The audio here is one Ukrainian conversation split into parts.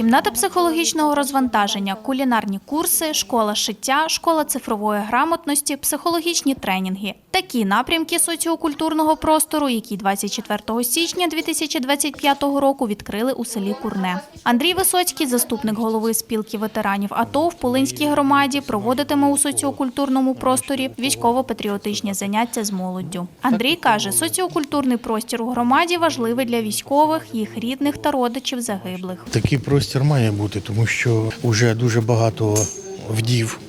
Кімната психологічного розвантаження, кулінарні курси, школа шиття, школа цифрової грамотності, психологічні тренінги. Такі напрямки соціокультурного простору, які 24 січня 2025 року відкрили у селі Курне. Андрій Висоцький, заступник голови спілки ветеранів АТО в Полинській громаді, проводитиме у соціокультурному просторі військово-патріотичні заняття з молоддю. Андрій каже, соціокультурний простір у громаді важливий для військових, їх рідних та родичів загиблих. Такий простір має бути, тому що вже дуже багато вдів,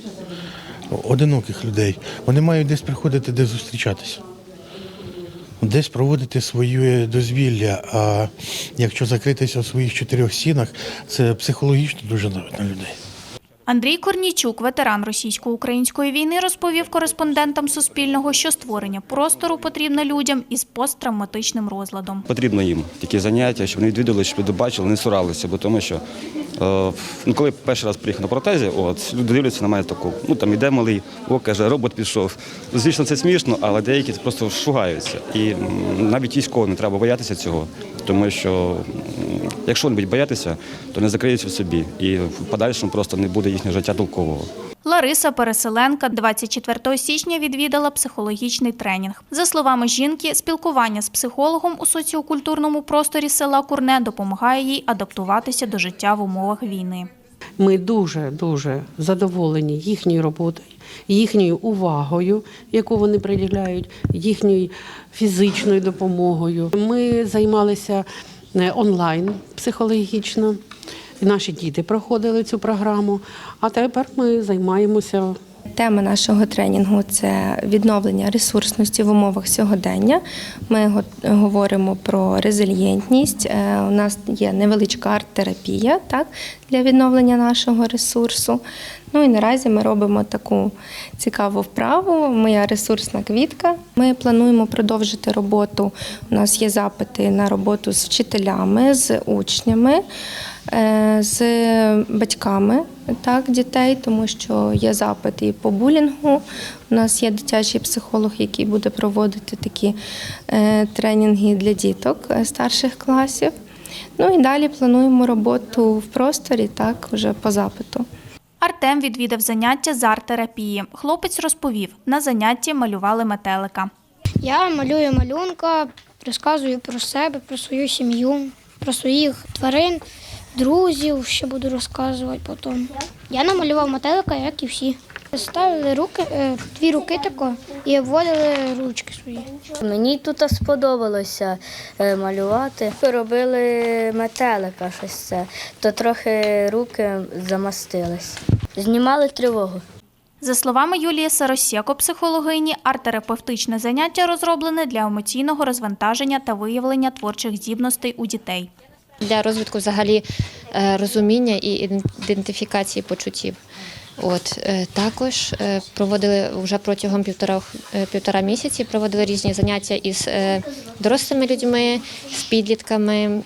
одиноких людей. Вони мають десь приходити, де зустрічатися. Десь проводити своє дозвілля. А якщо закритися в своїх чотирьох стінах, це психологічно дуже навіть на людей. Андрій Корнійчук, ветеран російсько-української війни, розповів кореспондентам Суспільного, що створення простору потрібно людям із посттравматичним розладом. Потрібно їм такі заняття, щоб вони відвідали, щоб люди бачили, не цуралися, бо тому що е, ну, коли перший раз приїхав на протезі, от люди дивляться на мене таку, ну там іде малий, о, каже, робот пішов. Звісно, це смішно, але деякі просто шугаються. І навіть військово не треба боятися цього, тому що якщо вони будуть боятися, то не закриються в собі, і в подальшому просто не буде їхнього життя толкового. Лариса Переселенка 24 січня відвідала психологічний тренінг. За словами жінки, спілкування з психологом у соціокультурному просторі села Курне допомагає їй адаптуватися до життя в умовах війни. Ми дуже дуже задоволені їхньою роботою, їхньою увагою, яку вони приділяють, їхньою фізичною допомогою. Ми займалися онлайн психологічно. Наші діти проходили цю програму, а тепер ми займаємося Тема нашого тренінгу це відновлення ресурсності в умовах сьогодення. Ми говоримо про резильєнтність. Е, У нас є невеличка арт-терапія так, для відновлення нашого ресурсу. Ну і наразі ми робимо таку цікаву вправу. Моя ресурсна квітка. Ми плануємо продовжити роботу. У нас є запити на роботу з вчителями, з учнями, е, з батьками так, дітей, тому що є запит і по булінгу. У нас є дитячий психолог, який буде проводити такі е, тренінги для діток е, старших класів. Ну і далі плануємо роботу в просторі, так, вже по запиту. Артем відвідав заняття з арт-терапії. Хлопець розповів, на занятті малювали метелика. Я малюю малюнка, розказую про себе, про свою сім'ю, про своїх тварин, друзів, що буду розказувати потім. Я намалював метелика, як і всі. Ставили руки, е, дві руки тако і обводили ручки свої. Мені тут сподобалося е, малювати. Робили метелика щось це, то трохи руки замастились. Знімали тривогу. За словами Юлії Саросєко, психологині, арт-терапевтичне заняття розроблене для емоційного розвантаження та виявлення творчих здібностей у дітей. для розвитку взагалі е, розуміння і ідентифікації почуттів. От е, також е, проводили вже протягом півтора е, півтора місяці. Проводили різні заняття із дорослими людьми, з підлітками,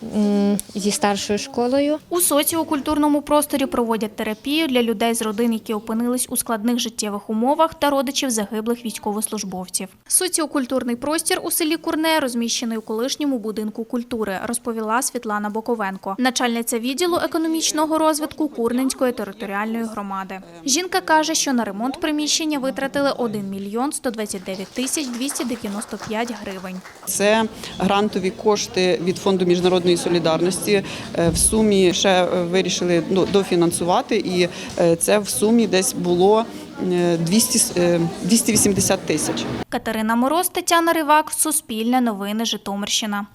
зі старшою школою. У соціокультурному просторі проводять терапію для людей з родин, які опинились у складних життєвих умовах та родичів загиблих військовослужбовців. Соціокультурний простір у селі Курне розміщений у колишньому будинку культури, розповіла Світлана Боковенко, начальниця відділу економічного розвитку Курненської територіальної громади. Жінка каже, що на ремонт приміщення витратили 1 мільйон 129 тисяч 295 гривень. Це грантові кошти від фонду міжнародної солідарності. Е, В сумі ще е, вирішили ну, дофінансувати, і е, це в сумі десь було е, 200, е, 280 тисяч. Катерина Мороз, Тетяна Ривак, Суспільне новини, Житомирщина.